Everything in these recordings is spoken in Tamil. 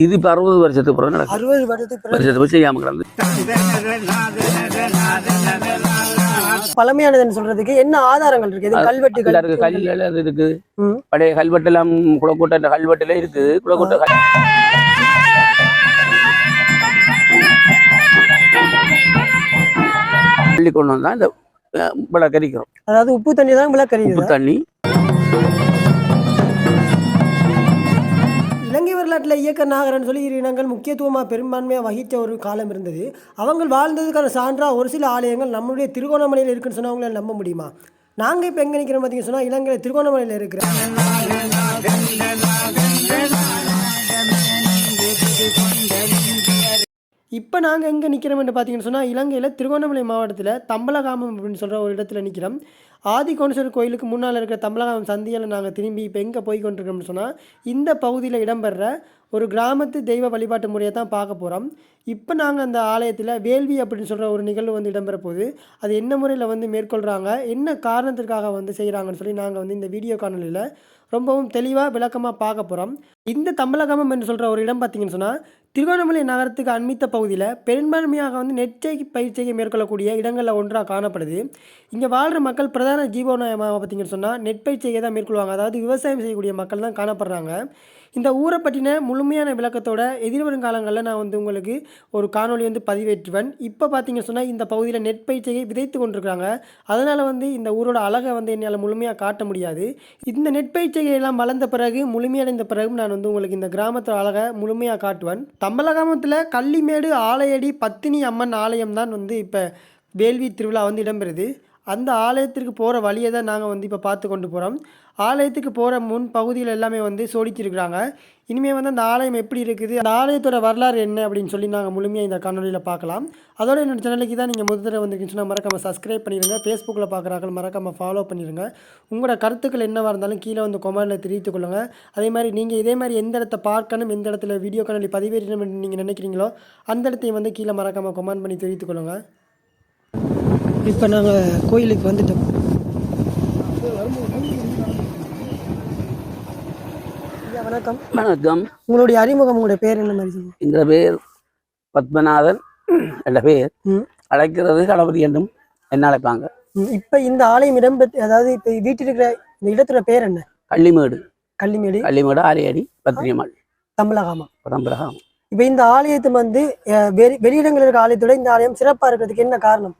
இது இப்போ அறுபது வருஷத்துக்கு பிறகு நடக்கும் அறுபது வருஷத்துக்கு செய்யாமல் கிடந்து. பழமையானதுன்னு சொல்றதுக்கு என்ன ஆதாரங்கள் இருக்கு? இது கல்வெட்டுகள் இருக்கு கல்லுகள் அது இருக்குது ம். பழைய கல்வெட்டெல்லாம் குளக்கூட்ட கல்வெட்டுல இருக்குது குளக்கூட்ட அள்ளி கொண்டு வந்தா இந்த அஹ், விளை கரிக்கிறோம் அதாவது உப்பு தண்ணி தான் உப்பு விளக்கறியுது தண்ணி. வரலாற்றில் இயக்க நாகரன் சொல்லி இரு இனங்கள் முக்கியத்துவமாக பெரும்பான்மையாக வகித்த ஒரு காலம் இருந்தது. அவங்க வாழ்ந்ததுக்கான சான்றாக ஒரு சில ஆலயங்கள் நம்மளுடைய திருகோணமலையில் இருக்குன்னு சொன்னா அவங்களால நம்ப முடியுமா? நாங்கள் இப்போ எங்கே நிற்கிறோம் பார்த்தீங்கன்னு சொன்னால் இலங்கையில் திருகோணமலையில் இருக்கிறோம் இப்போ நாங்கள் எங்கே நிற்கிறோம்னு பார்த்தீங்கன்னு சொன்னால் இலங்கையில் திருகோணமலை மாவட்டத்தில் தம்பலகாமம் அப்படின்னு சொல்கிற ஒரு இடத்துல நிற்கிறோம் ஆதிகோணேஸ்வரர் கோயிலுக்கு முன்னால் இருக்கிற தமிழகம் சந்தியில் நாங்கள் திரும்பி இப்போ எங்கே போய் கொண்டிருக்கோம்னு சொன்னால் இந்த பகுதியில் இடம்பெற ஒரு கிராமத்து தெய்வ வழிபாட்டு முறையை தான் பார்க்க போகிறோம் இப்போ நாங்கள் அந்த ஆலயத்தில் வேள்வி அப்படின்னு சொல்கிற ஒரு நிகழ்வு வந்து இடம்பெற போகுது. அது என்ன முறையில் வந்து மேற்கொள்கிறாங்க என்ன காரணத்திற்காக வந்து செய்கிறாங்கன்னு சொல்லி நாங்கள் வந்து இந்த வீடியோ காணொலியில் ரொம்பவும் தெளிவாக விளக்கமாக பார்க்க போகிறோம் இந்த தமிழகமம் என்று சொல்கிற ஒரு இடம் பார்த்திங்கன்னு சொன்னால் திருகோணமலை நகரத்துக்கு அண்மித்த பகுதியில் பெரும்பான்மையாக வந்து நெற்செய்கை பயிற்சியை மேற்கொள்ளக்கூடிய இடங்களில் ஒன்றாக காணப்படுது. இங்கே வாழ்கிற மக்கள் பிரதான ஜீவனமாக பார்த்தீங்கன்னு சொன்னால் நெற்பயிற்சியை தான் மேற்கொள்வாங்க. அதாவது விவசாயம் செய்யக்கூடிய மக்கள் தான் காணப்படுறாங்க. இந்த ஊரை பற்றின முழுமையான விளக்கத்தோட எதிர்வரும் காலங்களில் நான் வந்து உங்களுக்கு ஒரு காணொளி வந்து பதிவேற்றுவேன். இப்போ பார்த்தீங்கன்னு சொன்னால் இந்த பகுதியில் நெற்பயிற்சியை விதைத்து கொண்டிருக்கிறாங்க. அதனால் வந்து இந்த ஊரோட அழகை வந்து என்னால் முழுமையாக காட்ட முடியாது. இந்த நெற்பயிற்சியை எல்லாம் வளர்ந்த பிறகு முழுமையடைந்த பிறகு நான் வந்து உங்களுக்கு இந்த கிராமத்தோட அழகை முழுமையாக காட்டுவேன். தமிழகத்தில் கள்ளிமேடு ஆலையடி பத்தினி அம்மன் ஆலயம் தான் வந்து இப்போ வேள்வி திருவிழா வந்து இடம்பெறுது. அந்த ஆலயத்திற்கு போகிற வழியை தான் நாங்கள் வந்து இப்போ பார்த்து கொண்டு போகிறோம். ஆலயத்துக்கு போகிற முன் பகுதியில் எல்லாமே வந்து சோடிச்சிருக்கிறாங்க இனிமேல் வந்து அந்த ஆலயம் எப்படி இருக்குது அந்த ஆலயத்தோட வரலாறு என்ன அப்படின்னு சொல்லி நாங்கள் முழுமையாக இந்த காணொலியில் பார்க்கலாம். அதோட என்னோட சேனலுக்கு தான் நீங்கள் முதல் தடவை வந்துருந்துச்சுன்னா மறக்காமல் சப்ஸ்கிரைப் பண்ணிடுங்க ஃபேஸ்புக்கில் பார்க்குறாக்கள் மறக்காமல் ஃபாலோ பண்ணிடுங்க உங்களோட கருத்துக்கள் என்னவாக இருந்தாலும் கீழே வந்து கொமெண்டில் தெரிவித்து கொள்ளுங்கள் அதே மாதிரி நீங்கள் இதே மாதிரி எந்த இடத்த பார்க்கணும் எந்த இடத்துல வீடியோ காணொலி பதிவேறணும் நீங்கள் நினைக்கிறீங்களோ அந்த இடத்தையும் வந்து கீழே மறக்காமல் கொமெண்ட் பண்ணி தெரிவித்துக் கொள்ளுங்கள் இப்போ நாங்கள் கோயிலுக்கு வந்துட்டோம் ஐயா வணக்கம். வணக்கம். உங்களுடைய அறிமுகம் உங்களுடைய பேர் என்ன மாதிரி இந்த பேர் பத்மநாதன் என்ற பேர். அழைக்கிறது கணபதி என்றும் என்ன அழைப்பாங்க? இப்ப இந்த ஆலயம் இடம்பெற்று அதாவது இப்ப வீட்டில் இருக்கிற இந்த இடத்துல பேர் என்ன? கள்ளிமேடு. கள்ளிமேடு. கள்ளிமேடு ஆலையடி பத்திரியம்மாள் தம்பலகாமா பரம்பரகம். இப்ப இந்த ஆலயத்தை வந்து அஹ், வெளி வெளியிடங்கள் இருக்க ஆலயத்தோட இந்த ஆலயம் சிறப்பா இருக்கிறதுக்கு என்ன காரணம்?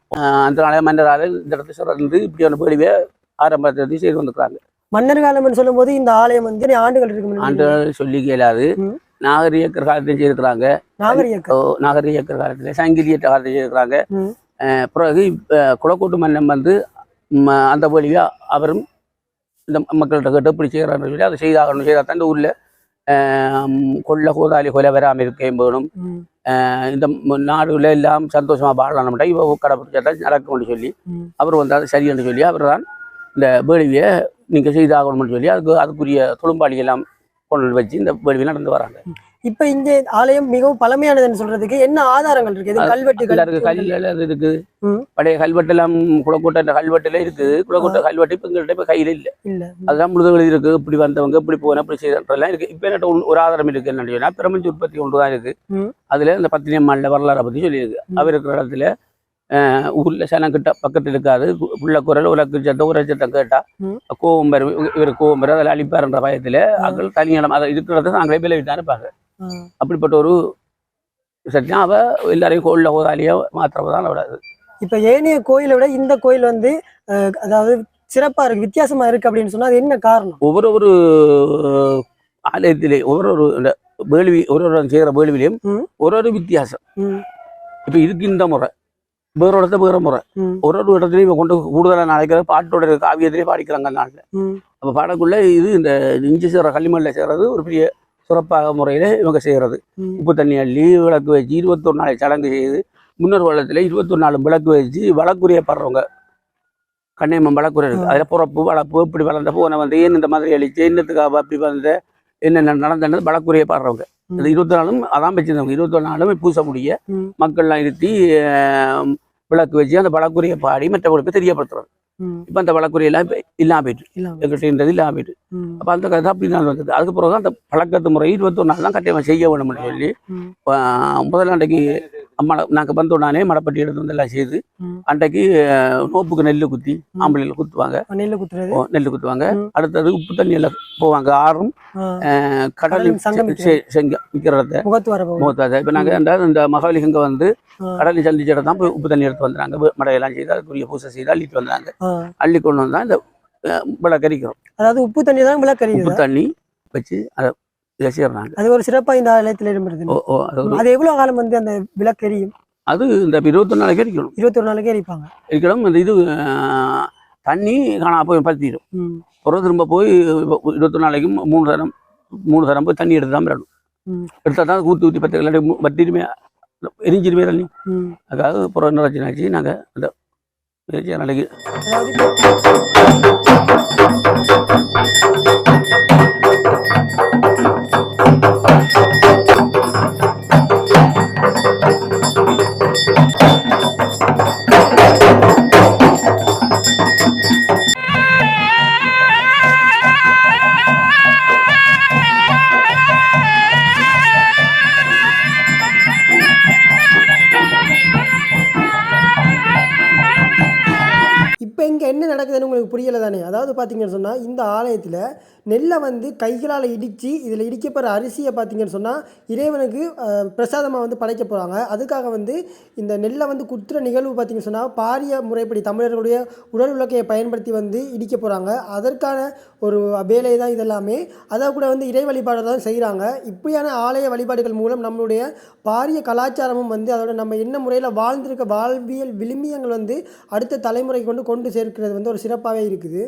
அந்த நாளைய மன்னரால் இந்த இடத்துல சிறந்து இப்படியான பேடிவே ஆரம்பத்தை செய்து வந்திருக்காங்க மன்னர் காலம்னு சொல்லும்போது இந்த ஆலயம் வந்து ஆண்டுகள் இருக்கு ஆண்டுகள் சொல்லி கேளாது. ம். நாகரீகர் காலத்தையும் செய்திருக்கிறாங்க. நாகரிக நாகரீகர் காலத்தில் சங்கிலியற்ற காலத்தில் செய்திருக்கிறாங்க. பிறகு குளக்கோட்டு மன்னன் வந்து அந்த வழியா அவரும் இந்த மக்கள்கிட்ட கேட்டு இப்படி செய்கிறான்னு சொல்லி அதை செய்தாகணும் செய்தா தான் இந்த ஊரில் கொள்ள கோதாலி கொலை வராமல் இருக்க வேணும் இந்த நாடுல எல்லாம் சந்தோஷமா வாழணும்ட்டா இவ கடைப்பிடிச்சா நடக்கும்னு சொல்லி. அவர் வந்து அது சரின்னு சொல்லி அவர் தான் இந்த வேள்வியை நீங்கள் செய்தாகணும்னு சொல்லி அதுக்கு அதுக்குரிய துளும்பாளி எல்லாம் கொண்டு வச்சு இந்த வேள்வி நடந்து வராங்க. இப்ப இந்த ஆலயம் மிகவும் பழமையானதுன்னு சொல்றதுக்கு என்ன ஆதாரங்கள் இருக்கு? இது அது கல்வெட்டுகள்? இருக்கு இருக்குது ம். பழைய கல்வெட்டெல்லாம் குளக்கூட்ட கல்வெட்டுல இருக்குது குளக்கூட்ட கல்வெட்டு இப்போ எங்கள்கிட்ட இப்போ கையில் இல்லை. அதுதான் முழுதுகள் இருக்கு. இப்படி வந்தவங்க இப்படி போன இப்படி செய்யறதெல்லாம் இருக்கு. இப்போ ஒண்ணு- ஒரு ஆதாரம் இருக்கு என்னன்னு சொன்னா பிரபஞ்ச உற்பத்தி ஒன்று தான் இருக்கு. அதுல இந்த பத்தினியம்மாள்ல வரலாறை பத்தி சொல்லியிருக்கு. அவர் இருக்கிற இடத்துல ஊர்ல சனங்கிட்ட பக்கத்தில் இருக்காது. உள்ள குரல் உலக்கு சத்தம் உர சத்தம் கேட்டா ம். கோவம் பெறும் இவர் கோவம் பெறும் அதில் அழிப்பாருன்ற பயத்துல அக்கள் தனியிடம் அதை இருக்கிறத நாங்களே விளைவிட்டு தான் இருப்பாங்க. அப்படிப்பட்ட ஒரு சத்தியம் அவ எல்லாரையும் கோயிலில் கோதாலியோ மாத்திரம் தான் விடாது இப்ப ஏனைய கோயிலை விட இந்த கோயில் வந்து அதாவது சிறப்பா இருக்கு வித்தியாசமா இருக்கு அப்படின்னு சொன்னா அது என்ன காரணம்? ஒவ்வொரு ஒரு ஆலயத்திலே ஒவ்வொரு ஒரு வேள்வி ஒரு ஒரு செய்கிற வேள்விலையும். ஒரு ஒரு வித்தியாசம். இப்போ இதுக்கு இந்த முறை. வேற இடத்த வேற முறை. ஒரு ஒரு இடத்துலையும் கொண்டு கூடுதலாக நாளைக்கிற பாட்டோட காவியத்திலே பாடிக்கிறாங்க ம், அப்போ பாடக்குள்ள இது இந்த இஞ்சி செய்கிற களிமண்ணில் செய்கிறது ஒரு பெரிய சிறப்பாக முறையில் இவங்க செய்கிறது ம். உப்பு தண்ணி அள்ளி விளக்கு வச்சு இருபத்தொரு நாளை சடங்கு செய்து முன்னொரு வருடத்தில் இருபத்தொரு நாள் விளக்கு வச்சு வழக்குரிய படுறவங்க. கண்ணியம்மன் வழக்குறை இருக்கு. அதில் பிறப்பு வளர்ப்பு இப்படி வளர்ந்த போன வந்து ஏன் இந்த மாதிரி அழிச்சு என்னத்துக்காக அப்படி வந்த என்னென்ன நடந்தது வழக்குரிய பாடுறவங்க. ம். இந்த இருபத்தி நாளும் அதான் வச்சிருந்தவங்க இருபத்தி நாளும் பூச முடிய ம். மக்கள்லாம் இருத்தி விளக்கு வச்சு அந்த வழக்குறையை பாடி மற்றவர்களுக்கு தெரியப்படுத்துறது ம். இப்போ அந்த வழக்குறையெல்லாம் இப்போ இல்லாம போயிட்டு இல்லாம எங்கிட்டன்றது இல்லாம போயிட்டு அப்போ அந்த கதை அப்படி வந்தது அதுக்கு பிறகு அந்த பழக்கத்து முறை இருபத்தொரு நாள் தான் கட்டாயம் செய்ய வேணும்னு சொல்லி ம். அம்மா நாங்கள் வந்தோடனே மடப்பட்டி எடுத்து வந்து எல்லாம் செய்து. அன்றைக்கு நோப்புக்கு நெல் குத்தி ஆம்பளையில் குத்துவாங்க. நெல்லு குத்துறது? நெல் குத்துவாங்க. அடுத்தது உப்பு தண்ணியில் போவாங்க ஆறும் கடலும் கடலும் சங்கமிக்கிறது. செ- செங்க விற்கிற இடத்த முகத்து வர போகும் முகத்தாத இப்போ நாங்கள் அந்த இந்த மகாலிங்க வந்து. கடலில் சந்திச்ச இடம் தான் போய் உப்பு தண்ணி எடுத்து வந்தாங்க மடையெல்லாம் செய்து அதுக்குரிய பூசை செய்து அள்ளிட்டு வந்தாங்க. அள்ளி கொண்டு வந்தால் இந்த விளக்கரிக்கிறோம். அதாவது உப்பு தண்ணி தான் விளக்கறியுது உப்பு தண்ணி வச்சு அதை இதை செய்கிறாங்க அது ஒரு சிறப்பா இந்த ஆலயத்தில் இடம்பெறுது. அது எவ்வளவு காலம் வந்து அந்த விளக்கு எரியும்? அது இந்த இருபத்தொரு நாளைக்கு எரிக்கணும். இருபத்தொரு நாளைக்கு எரிப்பாங்க. இருக்கணும் இந்த இது தண்ணி காணா போய் பற்றிடும் ம். பிறகு திரும்ப போய் இருபத்தொரு நாளைக்கு மூ- மூணு தரம் மூணு தரம் போய் தண்ணி எடுத்து தான் விடணும். எடுத்தால் தான் ஊற்றி ஊற்றி பத்து இல்லாட்டி மு- வத்திடுமே எரிஞ்சிருமே தண்ணி. அதுக்காக என்ன வச்சுனாச்சு நாங்கள் அந்த எரிச்ச பார்த்தீங்கன்னு சொன்னால் இந்த ஆலயத்தில் நெல்லை வந்து கைகளால் இடித்து இதில் இடிக்கப்படுற அரிசியை பார்த்தீங்கன்னு சொன்னால் இறைவனுக்கு பிரசாதமாக வந்து படைக்க போகிறாங்க அதுக்காக வந்து இந்த நெல்லை வந்து குத்துற நிகழ்வு பார்த்தீங்கன்னு சொன்னால் பாரிய முறைப்படி தமிழர்களுடைய உடல் உலக்கையை பயன்படுத்தி வந்து இடிக்க போகிறாங்க அதற்கான ஒரு வேலை தான் இதெல்லாமே. அதை கூட வந்து இறை வழிபாடு தான் செய்கிறாங்க இப்படியான ஆலய வழிபாடுகள் மூலம் நம்மளுடைய பாரிய கலாச்சாரமும் வந்து அதோட நம்ம என்ன முறையில் வாழ்ந்திருக்க வாழ்வியல் விளிமியங்கள் வந்து அடுத்த தலைமுறை கொண்டு கொண்டு சேர்க்கிறது வந்து ஒரு சிறப்பாகவே இருக்குது.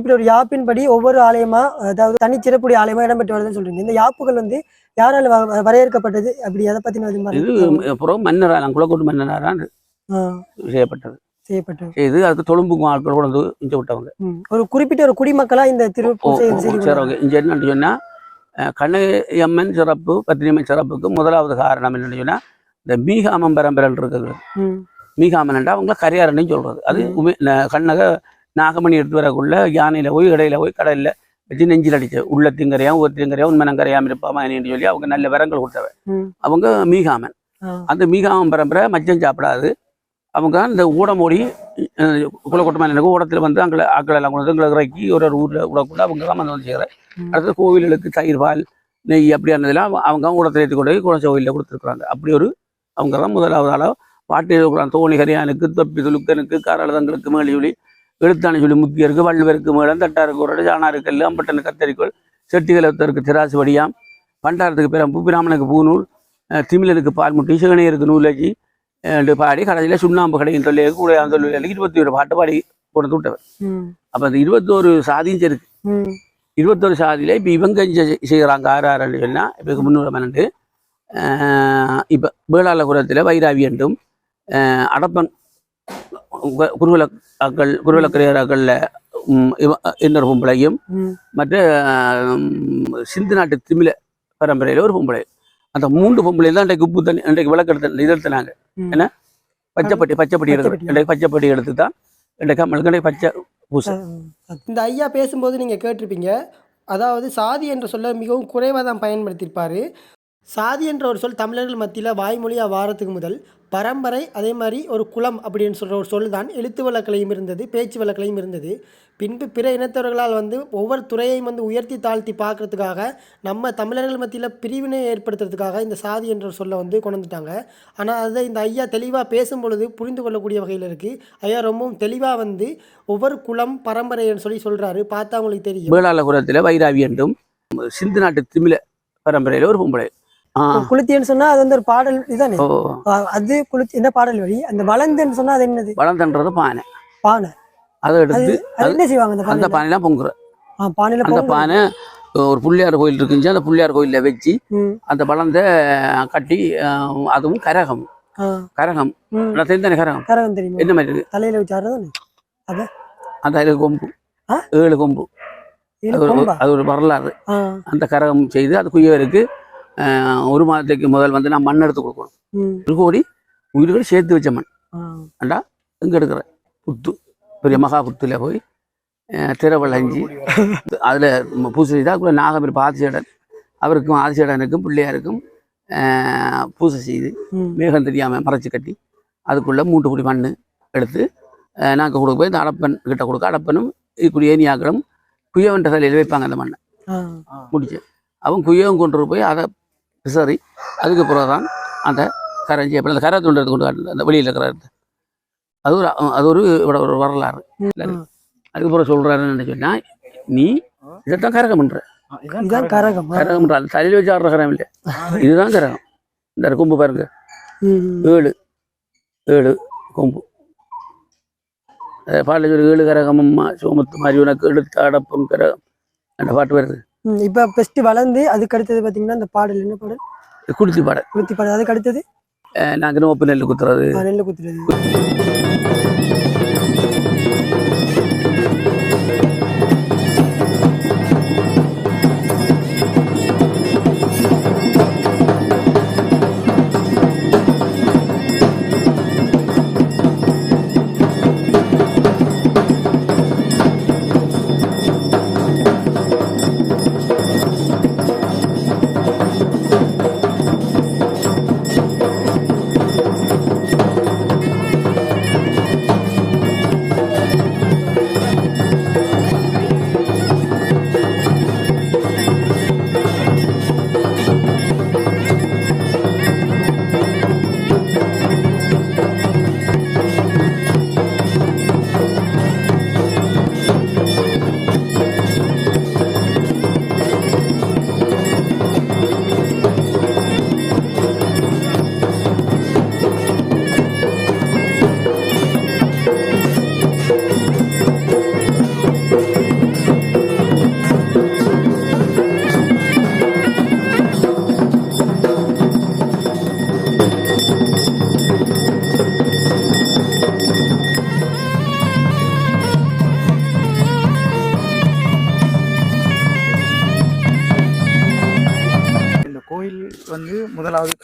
ஒரு குறிப்பிட்ட ஒரு யாப்பின்படி ஒவ்வொரு ஆலயமா அதாவது தனிச்சிறப்புடைய ஆலயமா இடம்பெற்று வருதுன்னு சொல்றீங்க. இந்த யாப்புகள் வந்து யாரால வரையறுக்கப்பட்டது? அப்படி அதை பத்தின இது இது பிறகு மன்னரால் குலக்கோட்டு மன்னரால் ஆ, செய்யப்பட்டது. செய்யப்பட்டது. செய்து அதுக்கு தொழும்புக்கும் ஆட்கள் கொண்டு வந்து இஞ்ச விட்டவங்க. ஒரு குறிப்பிட்ட ஒரு குடிமக்களா இந்த சிறவங்க இங்கே என்னன்னு சொன்னால் கண்ணகியம்மன் சிறப்பு பத்திரியம்மன் சிறப்புக்கு முதலாவது காரணம் என்னன்னு சொன்னால் இந்த மீகாமம் பரம்பரல் இருக்குது. ம், மீகாமன்டா அவங்கள கரையாரன்னு சொல்றது. அது. உமே கண்ணக நாகமணி எடுத்து வரக்குள்ள யானையில போய் இடையில போய் கடல்ல வச்சு நெஞ்சில் அடிச்சு உள்ளத்திங்கரையா ஒருத்திங்கரையா உண்மனங்கரையாம இருப்பாமா என்று சொல்லி அவங்க நல்ல வரங்கள் கொடுத்தவ ம். அவங்க மீகாமன். அந்த மீகாமன் பரம்பரை மச்சம் சாப்பிடாது. அவங்க இந்த ஊடமோடி குலக்கொட்டமான எனக்கு ஊடத்தில் வந்து அங்கே ஆக்கள் எல்லாம் கொண்டு வந்து இறக்கி ஒரு ஒரு ஊரில் விடக்கூட அவங்க தான் வந்து செய்கிற ம். அடுத்து கோவில்களுக்கு தயிர் பால் நெய் அப்படியானதெல்லாம் அவங்க- ஊடத்தில் ஏற்றி கொண்டு போய் குளச்ச கோயிலில் கொடுத்துருக்குறாங்க. அப்படி ஒரு அவங்க தான் முதலாவது ஆளாக பாட்டு இருக்கிறாங்க தோணி கரியானுக்கு தொப்பி துலுக்கனுக்கு காரளதங்களுக்கு மேலியுளி எழுத்தாணி சொல்லி முக்கியருக்கு வள்ளுவருக்கு மேடம் தட்டாருக்கு ஒரு ஜானாருக்கு கல் அம்பட்டனுக்கு கத்தரிக்கோள். செட்டிகளத்தருக்கு திராசு வடியாம். பண்டாரத்துக்கு பிறம்பு பிராமணனுக்கு பூநூல். திமிழனுக்கு பால் முட்டி சிவனையருக்கு நூலகி. பாடி கடைசியில் சுண்ணாம்பு கடையின் தொல்லையை கூட அந்த இருபத்தி ஒரு பாட்டு பாடி கொண்டு விட்டவர். அப்போ அந்த இருபத்தோரு சாதியும் ம், இருபத்தொரு சாதியில் இப்போ இவங்க செய்கிறாங்க ஆறு ஆறுன்னு சொன்னால் இப்போ முன்னூறு பன்னெண்டு. இப்போ வேளாள குலத்தில் வைராவி என்றும் அடப்பன் கு- குருவிலக்காக்கள் குருவிலக்கரையராக்களில் இன்னொரு பொம்பளையும். மற்ற சிந்து நாட்டு திமிழ பரம்பரையில் ஒரு பொம்பளை அந்த மூன்று பொம்பளை தான் இன்றைக்கு உப்பு தண்ணி இன்றைக்கு விளக்கெடுத்து இதழ்த்தினாங்க ம். என்ன பச்சைப்பட்டி பச்சைப்பட்டி எடுத்து. இன்றைக்கு பச்சைப்பட்டி எடுத்து தான் இன்றைக்கு நம்மளுக்கு பச்சை பூசை இந்த ஐயா பேசும்போது நீங்கள் கேட்டிருப்பீங்க அதாவது சாதி என்ற சொல்ல மிகவும் குறைவாக தான் பயன்படுத்தியிருப்பார் சாதி என்ற ஒரு சொல் தமிழர்கள் மத்தியில் வாய்மொழியாக வாரத்துக்கு முதல் பரம்பரை அதே மாதிரி ஒரு குலம் அப்படின்னு சொல்கிற ஒரு சொல் தான் எழுத்து வழக்கிலையும் இருந்தது பேச்சு வழக்கிலையும் இருந்தது. பின்பு பிற இனத்தவர்களால் வந்து ஒவ்வொரு துறையையும் வந்து உயர்த்தி தாழ்த்தி பார்க்கறதுக்காக நம்ம தமிழர்கள் மத்தியில் பிரிவினை ஏற்படுத்துறதுக்காக இந்த சாதி என்ற ஒரு சொல்லை வந்து கொண்டு வந்துட்டாங்க. ஆனால் அதை இந்த ஐயா தெளிவாக பேசும் பொழுது புரிந்து கொள்ளக்கூடிய வகையில் இருக்குது ஐயா ரொம்பவும் தெளிவாக வந்து ஒவ்வொரு குலம் பரம்பரைன்னு சொல்லி சொல்கிறாரு பார்த்தா உங்களுக்கு தெரியும். வேளாளகுரத்தில் வைராவி என்றும் சிந்து நாட்டு திமிழ பரம்பரையில் ஒரு பொம்பளை. குளுத்தின்னு சொன்னா அது வந்து ஒரு பாடல் இதுதானே அது குளுத்தி என்ன பாடல் வழி? அந்த வளர்ந்துன்னு சொன்னா அது என்னது? வளர்ந்தன்றது பானை. பானை. அதை எடுத்து அது என்ன செய்வாங்க அந்த அந்த பானை பானைலாம் பொங்குற. பானையில அந்த. பானை ஒரு பிள்ளையார் கோயில் இருக்குங்க அந்த பிள்ளையார் கோயிலில் வச்சு அந்த பழந்த கட்டி அதுவும் கரகம். கரகம். ம். நான் தெரிந்தானே கரகம்? கரகம் தெரியுமா? என்ன மாதிரி இருக்கு? தலையில வச்சு அந்த ஏழு கொம்பு? ஏழு கொம்பு? அது ஒரு வரலாறு. அந்த கரகம் செய்து அது குயவருக்கு அஹ், ஒரு மாதத்துக்கு முதல் வந்து நான் மண் எடுத்து கொடுக்கணும். ம், ஒரு கோடி உயிர்கள் சேர்த்து வச்ச மண். ஆ. இங்கே எடுக்கிற? புத்து. பெரிய மகா புத்துல போய் அஹ், திரை விளைஞ்சி அதில் பூசை தான் கூட நாகபெரும் ஆதிசேடன். அவருக்கும் ஆதிசேடனுக்கும் பிள்ளையாருக்கும் பூசை செய்து மேகம் தெரியாமல் மறைச்சு கட்டி அதுக்குள்ளே மூட்டு குடி மண் எடுத்து நாங்கள் கொடுக்க போய் இந்த அடப்பன் கிட்ட கொடுக்க அடப்பனும் இதுக்குரிய ஏனியாக்களும் குயவன் தலையில் வைப்பாங்க அந்த மண்ணை. முடிச்சு அவன் குயவன் கொண்டு போய் அதை விசாரி. அதுக்கு பிறகு தான் அந்த கரைஞ்சி அப்படி அந்த கரை துண்டு எடுத்து கொண்டு காட்டுல, அந்த வெளியில் இருக்கிற. அது ஒரு அது ஒரு இவட ஒரு வரலாறு. அதுக்கப்புறம் சொல்கிறாருன்னு சொன்னா நீ இதைத்தான் கரகம் பண்ற. இதுதான் கரகம். கரகம் பண்ற. அது தலையில் வச்சு ஆடுற கரகம் இல்லை இதுதான் கரகம். இந்த கொம்பு பாருங்க. ஏழு. ஏழு கொம்பு. பாட்டில் சொல்லி ஏழு கரகமம்மா சோமத்து மாதிரி உனக்கு எடுத்து அடப்பும் கரகம். அந்த பாட்டு வருது இப்ப பெஸ்ட் வளர்ந்து அதுக்கு அடுத்தது பாத்தீங்கன்னா அந்த பாடல் என்ன பாடல்? குடிச்சு பாட குளுத்தி பாடல். அதுக்கு அடுத்தது? நாங்கள் நோப்பு நெல் குத்துறது. நெல்லு குத்துறது.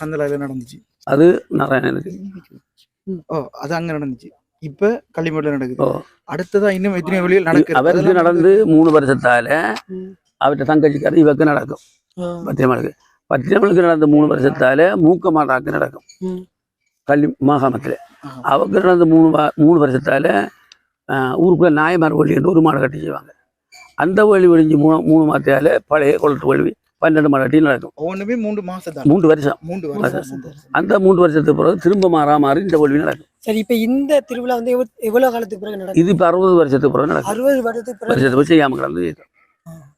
கந்தலாயில நடந்துச்சு. அது நாராயணனுக்கு ஓ அது அங்க நடந்துச்சு. இப்ப களிமேடுல நடக்குது. அடுத்ததா இன்னும் எத்தனை வழியில் நடக்குது. அவருக்கு நடந்து மூணு வருஷத்தால. அவர்கிட்ட தங்கச்சிக்காரு இவருக்கு நடக்கும். பத்திரமலுக்கு. பத்திரமலுக்கு நடந்த மூணு வருஷத்தால மூக்க மாதாக்கு நடக்கும். ம். கல்வி மாகாணத்தில். ஆஹா. அவருக்கு நடந்த மூணு மூணு வருஷத்தால ஊருக்குள்ள நாயமார் வழி என்று ஒரு மாடு கட்டி செய்வாங்க. அந்த வழி ஒழிஞ்சு மூணு மூணு மாத்தையால பழைய குளத்து வழி பன்னெண்டு மாடு கட்டி நடக்கும். ஒவ்வொன்றுமே மூன்று தான் மூன்று வருஷம். மூன்று வருஷம். அந்த மூன்று வருஷத்துக்கு பிறகு திரும்ப மாறா மாறி இந்த வழி நடக்கும். சரி இப்ப இந்த திருவிழா வந்து எவ்வ- எவ்வளவு காலத்துக்கு பிறகு நடக்கும்? இது இப்போ அறுபது வருஷத்துக்கு பிறகு நடக்கும். அறுபது வருடத்துக்கு பிறகு? வருஷத்துக்கு பிறகு செய்யாமல் கிடந்து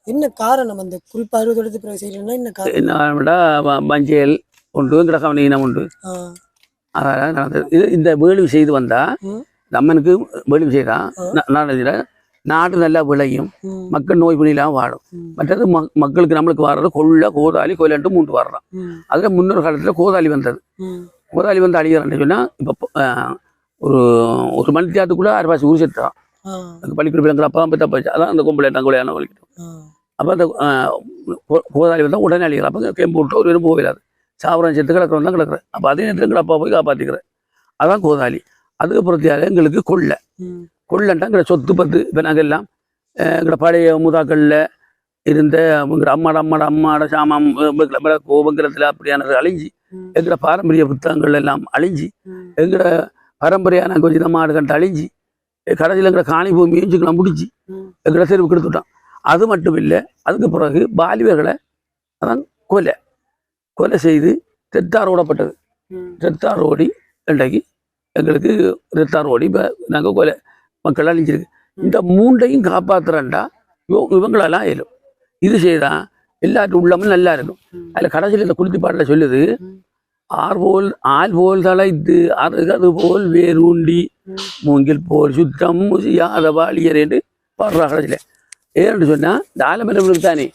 என்ன காரணம் அந்த குறிப்பா அறுபது வருடத்துக்கு பிறகு செய்யணும்னா என்ன காரணம்? என்ன மஞ்சள் உண்டு கிடக்கவன இனம் உண்டு. ஆ, அதெல்லாம் நடந்தது இது இந்த வேள்வி செய்து வந்தா ம். இந்த அம்மனுக்கு வேள்வி செய்தா ஆ. நாடு நல்லா விளையும். மக்கள் நோய் பிணிலாம் வாழும். மற்றது மக்- மக்களுக்கு நம்மளுக்கு வர்றது கொள்ள கோதாளி கொயிலண்டு மூன்று வரலாம் ம், அதில் முன்னொரு காலத்தில் கோதாளி வந்தது. முதலாளி வந்து அழிகிறான்னு சொன்னால் இப்போ ஒரு ஒரு மணி தேரத்துக்குள்ளே அரைவாசி ஊர் செத்தான் அந்த பள்ளிக்கூட பிள்ளைங்க அப்பா தான் போச்சு அதான் அந்த கும்பலை தங்குலையான வலிக்கிட்டோம் அப்போ அந்த கோதாளி வந்தால் உடனே அழிகிறான். அப்போ கேம்பு விட்டு ஒரு வெறும் போயிடாது சாவரம் செத்து கிடக்கிறவன் தான் கிடக்குறேன். அப்போ அதே நேரத்தில் எங்கள் அப்பா போய் காப்பாற்றிக்கிறேன் அதான் கோதாளி அதுக்கு பொறுத்தியாக எங்களுக்கு கொள்ளை. கொள்ளன்ட்டா எங்களை சொத்து பத்து. இப்போ நாங்கள் எல்லாம் அஹ், எங்களோட பழைய முதாக்களில் இருந்த எங்களோட அம்மாட அம்மாட அம்மாட சாமான் கோபங்கிரத்தில் அப்படியானது அழிஞ்சு. எங்களோட பாரம்பரிய புத்தகங்கள் எல்லாம் அழிஞ்சு எங்களோட பரம்பரையான கொஞ்சம் மாடு கண்டு அழிஞ்சு கடைசியில் எங்களை காணி பூமி எஞ்சுக்கலாம் முடிச்சு. எங்களை தெருவு கொடுத்துட்டான். அது மட்டும் இல்லை அதுக்கு பிறகு பாலிவர்களை அதான் கொலை கொலை செய்து தெத்தார் ஓடப்பட்டது. ரெத்தார் ஓடி இன்றைக்கு எங்களுக்கு ரெத்தார் ஓடி இப்போ நாங்கள் கொலை மக்கள் அழிஞ்சிருக்கு இந்த மூண்டையும் காப்பாற்றுறேன்டா இவங்களெல்லாம் இயலும் இது செய்தால் எல்லாரும் உள்ளமும் நல்லா இருக்கும். அதில் கடைசியில் இந்த குளித்து பாட்டில் சொல்லுது. ஆர் போல் ஆள் போல் தலைத்து அருகது போல் வேரூண்டி மூங்கில் போல் சுத்தம் முசியாத வாலியர் என்று பாடுறா கடைசியில். ஏன்னு சொன்னால் இந்த ஆலமரம் தானே.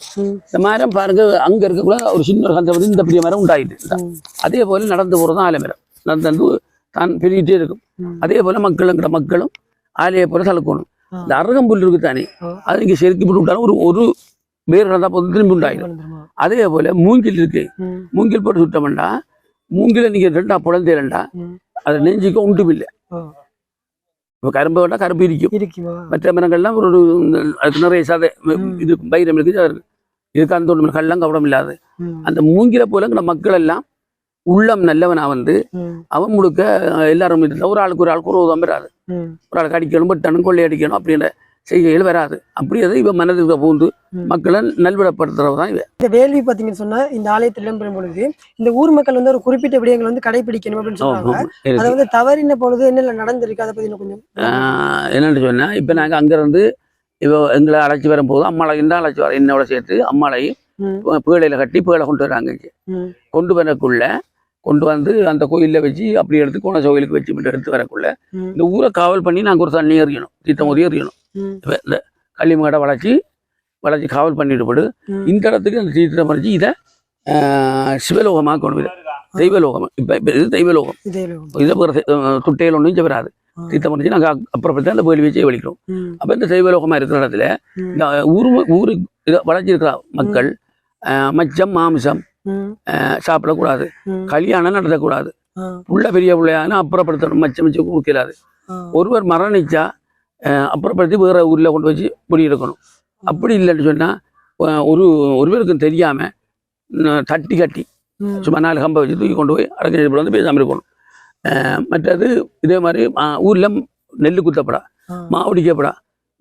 இந்த மரம் பாருங்க அங்கே இருக்கக்கூட ஒரு சின்ன ஒரு கந்த வந்து இந்த பெரிய மரம் உண்டாயிட்டு அதே போல் நடந்து போகிறது ஆலமரம். நடந்து தான் பெருகிட்டே இருக்கும். அதே போல் மக்களுங்கிற மக்களும் ஆலையை போல தழுக்கணும் ஆ. இந்த அருகம்புல் இருக்கு தானே. அது இங்கே செதுக்கி போட்டு விட்டாலும் ஒரு ஒரு வேர் நடந்தால் போதும் திரும்பி உண்டாயிடும். அதே போல் மூங்கில் இருக்கு. மூங்கில் போட்டு சுட்டோம்டா மூங்கில நீங்கள் ரெண்டா புலந்தேரண்டா. அது நெஞ்சிக்க உண்டும் இல்லை இப்போ கரும்பு வேண்டாம் கரும்பு இருக்கும். மற்ற மரங்கள்லாம் ஒரு ஒரு அதுக்கு நிறைய சதை. இது பயிரம் இருக்குது இருக்கு. இதுக்கு அந்த ஒன்று கள்ளம் கவடம் இல்லாது. அந்த மூங்கில போல நம்ம மக்கள் எல்லாம் உள்ளம் நல்லவனா வந்து. அவன் முழுக்க எல்லாரும் ஒரு ஆளுக்கு ஒரு ஆளுக்கு ஒரு உதவம் வராது. ஒரு ஆளுக்கு அடிக்கணும் பட்டணும் கொள்ளை அடிக்கணும் அப்படின்ற செய்கைகள் வராது அப்படி அதை இவன் மனதுக்கு பூந்து. மக்களை நல்விடப்படுத்துறவு தான் இவன் இந்த வேள்வி பார்த்தீங்கன்னு சொன்னா இந்த ஆலயத்தில் இடம்பெறும் பொழுது இந்த ஊர் மக்கள் வந்து ஒரு குறிப்பிட்ட விடயங்களை வந்து கடைபிடிக்கணும் அப்படின்னு சொல்றாங்க அதை. வந்து தவறின பொழுது என்னென்ன நடந்திருக்கு அதை பத்தி கொஞ்சம் என்னன்னு சொன்னா இப்போ நாங்கள் அங்கேருந்து இவ எங்களை அழைச்சி வரும்போது அம்மாளையும் தான் அழைச்சி வர என்னோட சேர்த்து அம்மாளையும் ம். பேழையில் கட்டி பேழை கொண்டு வராங்க. கொண்டு வரக்குள்ள கொண்டு வந்து அந்த கோயிலில் வச்சு அப்படி எடுத்து கோண கோயிலுக்கு வச்சு மட்டும் எடுத்து வரக்குள்ள. இந்த ஊரை காவல் பண்ணி நாங்கள் ஒரு தண்ணி எறியணும் தீர்த்தம் ஒரு எறியணும் இந்த களிமகடை வளைச்சி வளைச்சி காவல் பண்ணிட்டு போடு. இந்த இடத்துக்கு அந்த தீர்த்தம் வரைச்சி இதை சிவலோகமாக கொண்டு போய் தெய்வலோகம் இப்போ இது தெய்வலோகம் இதே துட்டையில் ஒன்றும் செவராது ஆ. தீர்த்தம் வரைச்சி நாங்கள் அப்புறப்படுத்தி அந்த வேலி வச்சு வலிக்கிறோம். அப்போ இந்த தெய்வலோகமாக இருக்கிற இடத்துல. இந்த ஊர் ஊரு இதை வளைச்சிருக்கிற மக்கள் மச்சம் மாமிசம் சாப்பிடக்கூடாது. கல்யாணம் நடத்தக்கூடாது. புள்ள பெரிய பிள்ளையான அப்புறப்படுத்தணும் மச்சம் மிச்சம் கொடுக்கலாது ஆ. ஒருவர் மரணிச்சா அப்புறப்படுத்தி வேற ஊரில் கொண்டு வச்சு குடி இருக்கணும் அப்படி இல்லைன்னு சொன்னால் ஒரு ஒருவருக்கும் தெரியாமல் தட்டி கட்டி. சும்மா நாலு கம்பை வச்சு தூக்கி கொண்டு போய் அடக்கி வந்து பேசாமல் இருக்கணும் மற்றது இதே மாதிரி ஊரில் நெல் குத்தப்படா. மாவடிக்கப்படா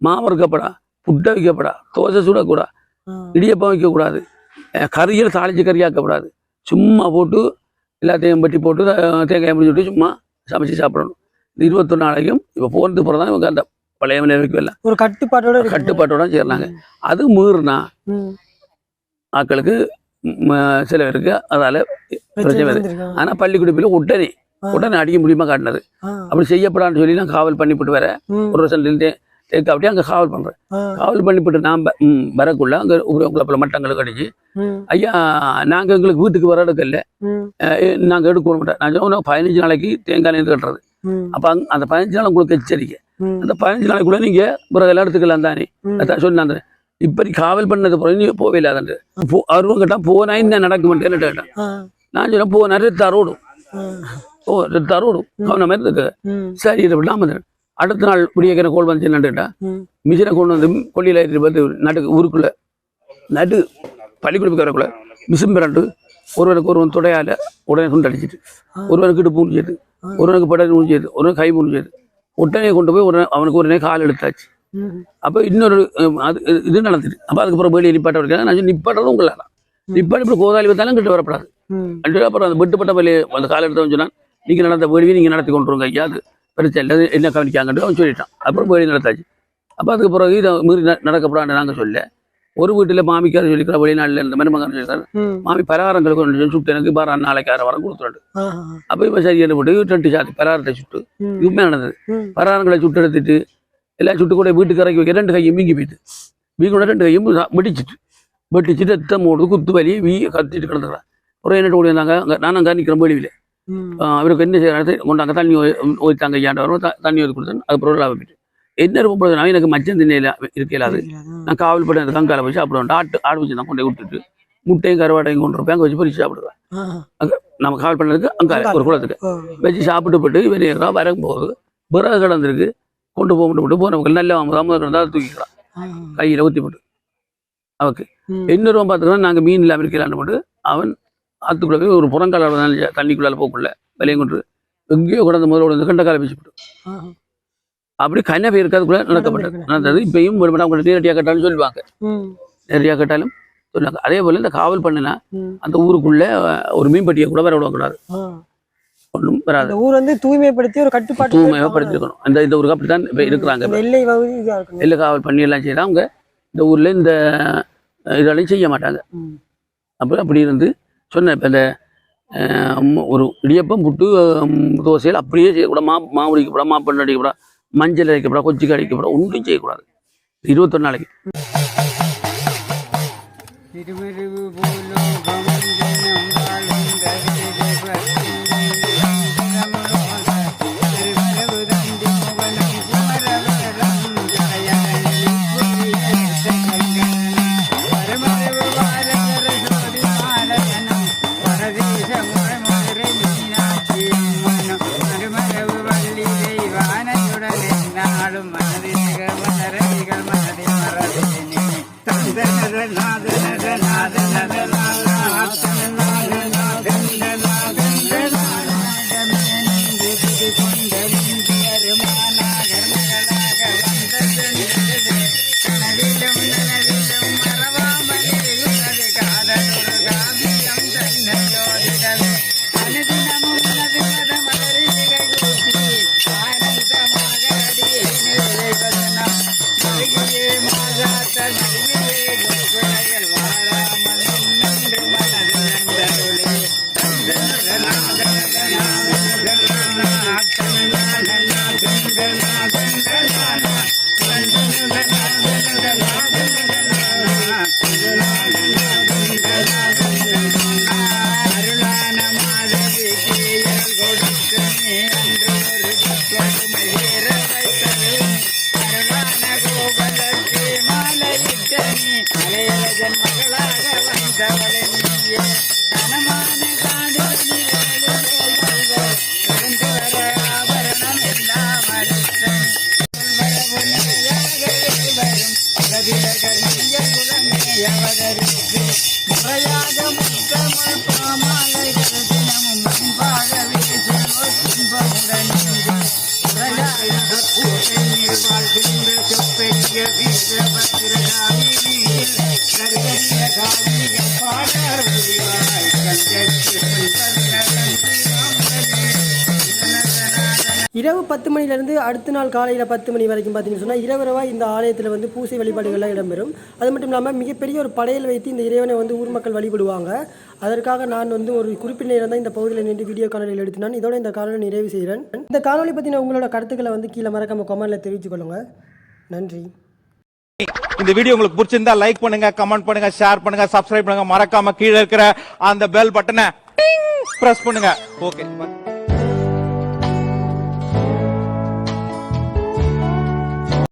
மாவறுக்கப்படா புட்டை வைக்கப்படா தோசை சுடக்கூடா. இடியப்பம் வைக்கக்கூடாது கறியில் தாளிச்சு கறியாக்கப்படாது சும்மா போட்டு எல்லாத்தையும் பட்டி போட்டு தேங்காய் முடிச்சு விட்டு சும்மா சமைச்சு சாப்பிடணும் இந்த இருபத்தொன்று நாளைக்கும் இப்போ போகிறது பிறகு தான் இவங்க அந்த பழைய நிலைக்கு எல்லாம் ஒரு கட்டுப்பாட்டோட. கட்டுப்பாட்டோட செய்கிறாங்க அது மீறினா ம், சில பேருக்கு அதால் பிரச்சனை வருது. ஆனால் பள்ளிக்குடிப்பில் உடனே. உடனே அடிக்க முடியுமா காட்டினது. அப்படி செய்யப்படான்னு சொல்லி நான் காவல் பண்ணிவிட்டு வர ம். ஒரு வருஷம் நின்று தேக்க அப்படியே அங்கே காவல் பண்ணுறேன். காவல் பண்ணிவிட்டு நான் ப- ம், வரக்குள்ள அங்கே உங்களை மட்டங்களுக்கு அடிச்சு ம். ஐயா நாங்கள் எங்களுக்கு வீட்டுக்கு வர எடுக்கல ம். நாங்கள் எடுக்க மாட்டோம் நான் சொன்னேன் பதினஞ்சு நாளைக்கு தேங்காய் எண்ணெய் கட்டுறது. அப்போ அந்த பதினஞ்சு நாள் உங்களுக்கு எச்சரிக்கை. அந்த பதினஞ்சு நாளைக்குள்ள நீங்கள் பிறகு எல்லாம் எடுத்துக்கலாம் தானே. அதான் சொன்னாங்க இப்படி காவல் பண்ணது பிறகு நீ போவே இல்லாதன்று போ அவரும் கேட்டால் போனா என்ன நடக்குமென்ட்டு கேட்டான் ஆ. நான் சொன்னேன் போனா ஓடும் ஆ. ஓ ரெத்தார் ஓடும் கவனம் இருந்துக்கு ம். சரி இரு. அடுத்த நாள் விடியக்கிற கோல் வந்து என்னன்னுட்டா. மிஷினை கொண்டு வந்து கொல்லியில் ஏற்றிட்டு வந்து நடு ஊருக்குள்ள நடு பள்ளிக்கூடத்துக்கு வரக்குள்ள மிஷின் பிறண்டு ஒருவனுக்கு ஒருவன் துடையால உடனே துண்டு அடிச்சிட்டு ஒருவனுக்கு இடுப்பு முடிஞ்சது ஒருவனுக்கு படகு முடிஞ்சது ஒருவன் கை முடிஞ்சது உடனே கொண்டு போய் உடனே அவனுக்கு உடனே கால் எடுத்தாச்சு. அப்போ இன்னொரு அது இது நடந்துட்டு அப்போ அதுக்கப்புறம் வெளியே நிப்பாட்ட வைக்கிறாங்க நான் நிப்பாட்டுறது உங்களால. நிப்பாட்டி இப்படி கோதாளி வந்தாலும் கிட்ட வரப்படாது. அப்புறம் அந்த வெட்டுப்பட்ட வெளியே அந்த கால் எடுத்தவன் சொன்னான் நீங்கள் நடந்த வேலையை நீங்கள் நடத்தி கொண்டுருங்க ஐயா அது பிரச்சனை என்ன கவனிக்காங்கன்ட்டு அவன் சொல்லிட்டான். அப்புறம் வேலி நடத்தாச்சு. அப்போ அதுக்கு பிறகு இதை மீறி ந- நடக்கப்படான்னு நாங்கள் சொல்ல ஒரு வீட்டில் மாமிக்கார சொல்லிக்கிற வெளிநாட்டில் இருந்த மருமகன் சொல்லியிருக்காரு ம். மாமி பலகாரங்களுக்கு ஒன்று சுட்டு எனக்கு பாரா நாளைக்கு அரை வாரம் கொடுத்துட்டு. அப்போ இப்போ சரி என்ன போட்டு ரெண்டு சாத்தி பலகாரத்தை சுட்டு. இதுவுமே நடந்தது. பலகாரங்களை சுட்டு எடுத்துட்டு எல்லாம் சுட்டு கூட வீட்டுக்கு இறக்கி வைக்க ரெண்டு கையும் மீங்கி போயிட்டு. வீங்கோட ரெண்டு கையும் வெடிச்சிட்டு. வெடிச்சிட்டு ரத்தம் ஓடுது குத்து வலி வீ கத்திட்டு கிடந்துக்கிறான். ஒரு என்ன ஓடி இருந்தாங்க அங்கே நான் அங்கே நிற்கிறேன் வெளியில். அவருக்கு என்ன செய்யறது கொண்டாங்க தண்ணி ஊற்றித்தாங்க ஐயாண்ட வரும் த- தண்ணி ஊற்றி கொடுத்தேன் அதுக்கப்புறம் லாபம் போயிட்டு என்ன இருக்கும் பொழுது எனக்கு மச்சம் திண்ணையில் இருக்கலாது நான் காவல் பட்டு அந்த கங்கால வச்சு சாப்பிடுவேன். ஆட்டு ஆடு வச்சு தான் கொண்டு போய் விட்டுட்டு முட்டையும் கருவாட்டையும் கொண்டு இருப்பேன். அங்கே வச்சு பொரிச்சு சாப்பிடுவேன். நம்ம காவல் பண்ணதுக்கு அங்கே ஒரு குளத்துக்கு வச்சு சாப்பிட்டு போட்டு வெளியேறா வரும்போது பிறகு கிடந்திருக்கு. கொண்டு போக விட்டு போனவங்க நல்ல அமுதம் இருந்தால் தூக்கிக்கலாம். கையில் ஊற்றி போட்டு. அவக்கு இன்னொரு பார்த்துக்கலாம் நாங்கள் மீன் இல்லாமல் இருக்கலான்னு போட்டு அவன் ஆத்துக்குள்ள போய் ஒரு புறங்கால தண்ணிக்குள்ளால போக்குள்ள விலையும் கொண்டு. எங்கேயோ கிடந்த முதல்ல கொண்டு வந்து கண்டக்கால வச்சு போட்டு அப்படி கண்ண பேர் அதுக்குள்ள நடக்கப்பட்டது நடந்தது இப்பயும் ஒரு மேடம் கூட நேரடியாக கட்டாலும் சொல்லுவாங்க. நேரடியாக கட்டாலும் சொல்லுவாங்க. அதே போல இந்த காவல் பண்ணினா அந்த ஊருக்குள்ள ஒரு மீன்பட்டியை கூட வர விடக்கூடாது. ஒன்றும் வராது. ஊர் வந்து தூய்மைப்படுத்தி ஒரு கட்டுப்பாட்டு தூய்மையாக படுத்திருக்கணும். அந்த இந்த ஊருக்கு அப்படித்தான் இப்போ இருக்கிறாங்க எல்லை காவல் பண்ணி எல்லாம் செய்யலாம் அவங்க இந்த ஊர்ல இந்த இதெல்லாம் செய்ய மாட்டாங்க. அப்புறம் அப்படி இருந்து சொன்னேன் இப்போ இந்த ஒரு இடியப்பம் புட்டு தோசையில் அப்படியே செய்யக்கூடாது. மா மாவு அடிக்கப்படா மாப்பண்ணு அடிக்கப்படா மஞ்சள் அடிக்கப்படா கொச்சிக்கு அடிக்கப்படா ஒன்றும் செய்யக்கூடாது. இருபத்தொரு நாளைக்கு. தந்தனர நாதனர நாதனர இரவு பத்து மணிலேருந்து அடுத்த நாள் காலையில் பத்து மணி வரைக்கும் பார்த்தீங்கன்னு சொன்னால் இரவரவாக இந்த ஆலயத்தில் வந்து பூசை வழிபாடுகள்லாம் இடம்பெறும். அது மட்டும் இல்லாமல் மிகப்பெரிய ஒரு படையல் வைத்து இந்த இறைவனை வந்து ஊர் மக்கள் வழிபடுவாங்க. அதற்காக நான் வந்து ஒரு குறிப்பிட்ட நேரம் தான் இந்த பகுதியில் நின்று வீடியோ காணொலியில் எடுத்து நான் இதோட இந்த காணொலி நிறைவு செய்கிறேன். இந்த காணொலி பற்றின உங்களோட கருத்துக்களை வந்து கீழே மறக்காமல் கொமெண்டில் தெரிவித்துக்கொள்ளுங்கள் நன்றி. இந்த வீடியோ உங்களுக்கு பிடிச்சிருந்தா லைக் பண்ணுங்க கமெண்ட் பண்ணுங்க ஷேர் பண்ணுங்க சப்ஸ்கிரைப் பண்ணுங்க. மறக்காம கீழே இருக்கிற அந்த பெல் பட்டனை பிரஸ் பண்ணுங்க. ஓகே